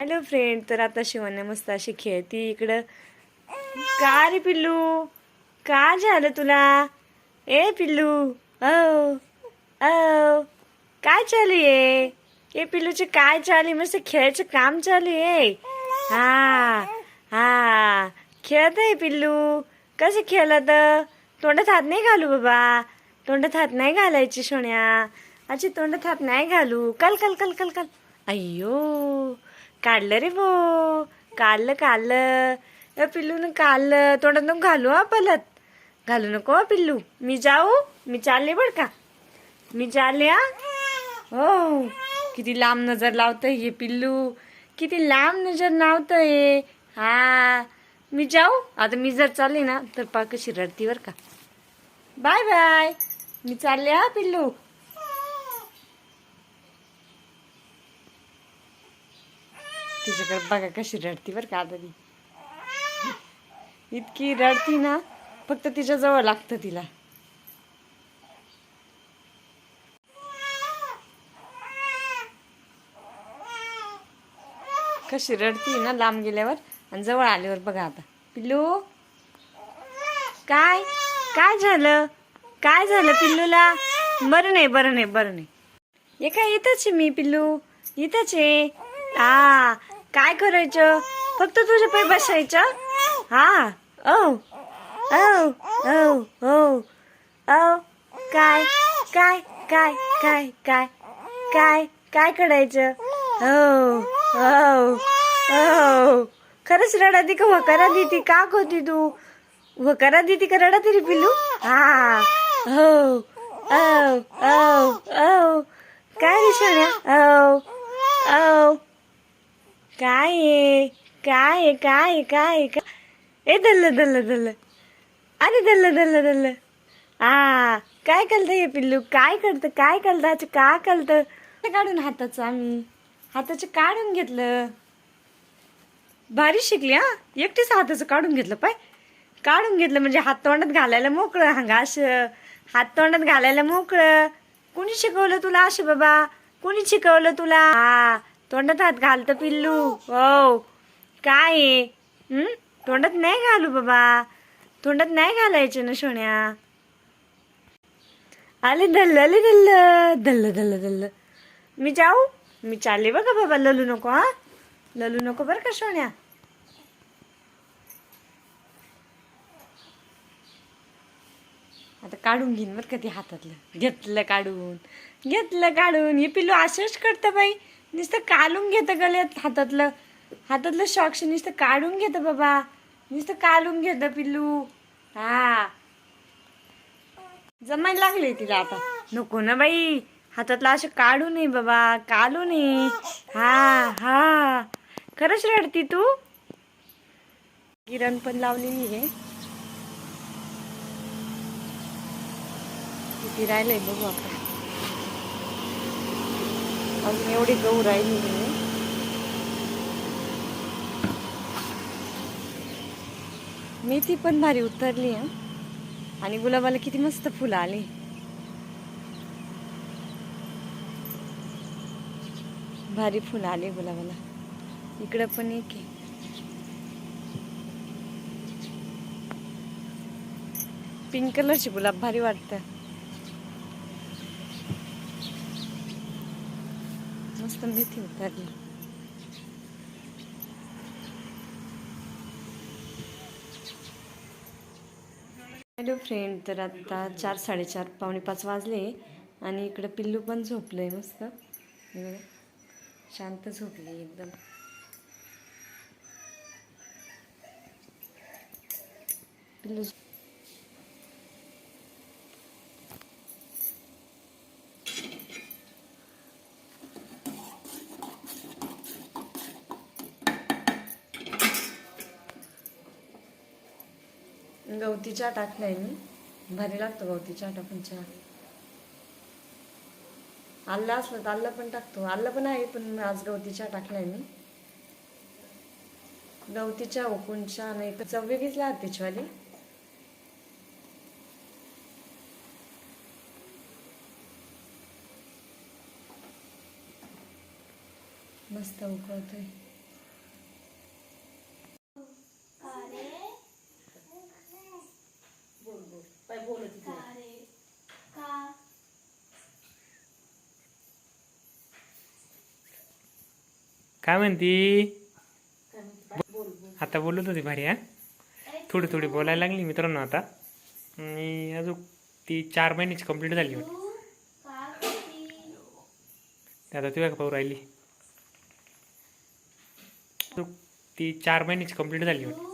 Hello friend तर आता शिवाने मस्त अशी खेळती इकडं. का रे पिल्लू? का झालं तुला? ए पिल्लू. औ ओ काय चालू आहे? ए पिल्लूचे काय चालू आहे? मस्त खेळायचं काम चालू आहे. हा हा. खेळत आहे पिल्लू. कसं खेळत? तोंडात हात नाही घालू बाबा. तोंडात हात नाही घालायची सोन्या. अच्छा तोंडात हात नाही घालू. कल कल कल कल कल. अय्यो. काढलं रे भो काढलं काढलं. या पिल्लूनं काढलं. तोंडात नको घालू हा पलत. घालू नको हा पिल्लू. मी जाऊ. मी चालले बर का? मी चालले हा? हो. किती लांब नजर लावतंय हे पिल्लू. किती लांब नजर लावतंय हा. मी जाऊ. आता मी जर चालले ना तर पा कशी रडती बर का? Bye bye. मी चालले हा पिल्लू. तिच्याकडे बघा कशी रडती बरं का आता ती इतकी रडती ना फक्त तिच्या जवळ लागतं तिला. कशी रडती ना लांब गेल्यावर आणि जवळ आल्यावर बघा आता. पिल्लू? काय? काय झालं? काय झालं पिल्लूला? बरं नाही बरं नाही बरं नाही. हे काय इथंच आहे मी पिल्लू. इथंच आहे. हा काय करायचं? फक्त तुझ्या पाय बसायचं? हा? ओ ओ ओ ओ ओ काय काय काय काय काय काय काय करायचं? हो हो हो खरंच रडा ती का वकारा देती का होती तू वकारा देती का रडा तरी पिलू हा. हो ओ ओ ओ काय रे शाण्या? ओ ओ काय आहे? काय आहे? काय आहे? काय आहे? का ए दल्ल दल्ल दल्ल. अरे दल्ल दल्ल दल्ल. आ काय करतं हे पिल्लू? काय करतं? काय करतं? अच्छा का करतं? काढून हाताचं आम्ही. हाताचं काढून घेतलं. भारी शिकली हा? एकटीच हाताचं काढून घेतलं पाय. काढून घेतलं म्हणजे हात तोंडात घालायला मोकळं हंगा असं हात तोंडात घालायला मोकळं. कोणी शिकवलं तुला अशी बाबा? कोणी शिकवलं तुला? हा तोंडात हात घालतं पिल्लू. हो. काय? आहे तोंडात नाही घालू बाबा. तोंडात नाही घालायचे ना सोन्या. आले धल्ल आले धल्ल धल्ल धल्ल धल्ल मी जाऊ? मी चालले बघा बाबा ललू नको हा? ललू नको बरं का सोन्या? आता काढून घेईन बरं का ते हातातलं. घेतलं काढून. घेतलं काढून. हे पिल्लू असंच करतं बाई. नुसतं कालून घेतं गल्यात हातातलं. हातातलं शॉक्स नुसतं काढून घेतं बाबा. नुसतं कालून घेतं पिल्लू. हा. जमायला लागले तिला आता. नको ना बाई. हातातलं असं काढू नये बाबा. काढू नये. हा हा. खरंच रडती तू? किरण पण लावलेली आहे. किती राहिलंय बघू आपण. अजून एवढी गहू राहिली नाही. मेथी पण भारी उतरली आहे आणि गुलाबाला किती मस्त फुलं आली. भारी फुलं आली गुलाबाला. इकडं पण एक आहे. पिंक कलरची गुलाब भारी वाटतं. मस्त मेथी उतरली. हॅलो फ्रेंड तर आत्ता चार साडेचार पावणे पाच वाजले आणि इकडं पिल्लू पण झोपलं आहे मस्त शांत झोपली एकदम. पिल्लू गवती चहा टाकलाय मी. भारी लागतो गवती चहा टाकून चहा आल्ला असलं तर आल्ला पण टाकतो. आल्ला पण आहे पण आज गवती चहा टाकलाय मी. गवती चहा उकून चहा नाही तर चव वेगळीच लागते चवाली मस्त उकळतोय. काय म्हणती? आता बोलत होती भारी हा? थोडी थोडी बोलायला लागली मित्रांनो आता. आणि अजून ती चार महिन्याची कंप्लीट झाली होती आता तुझ्या पाहू राहिली. ती चार महिन्याची कंप्लीट झाली होती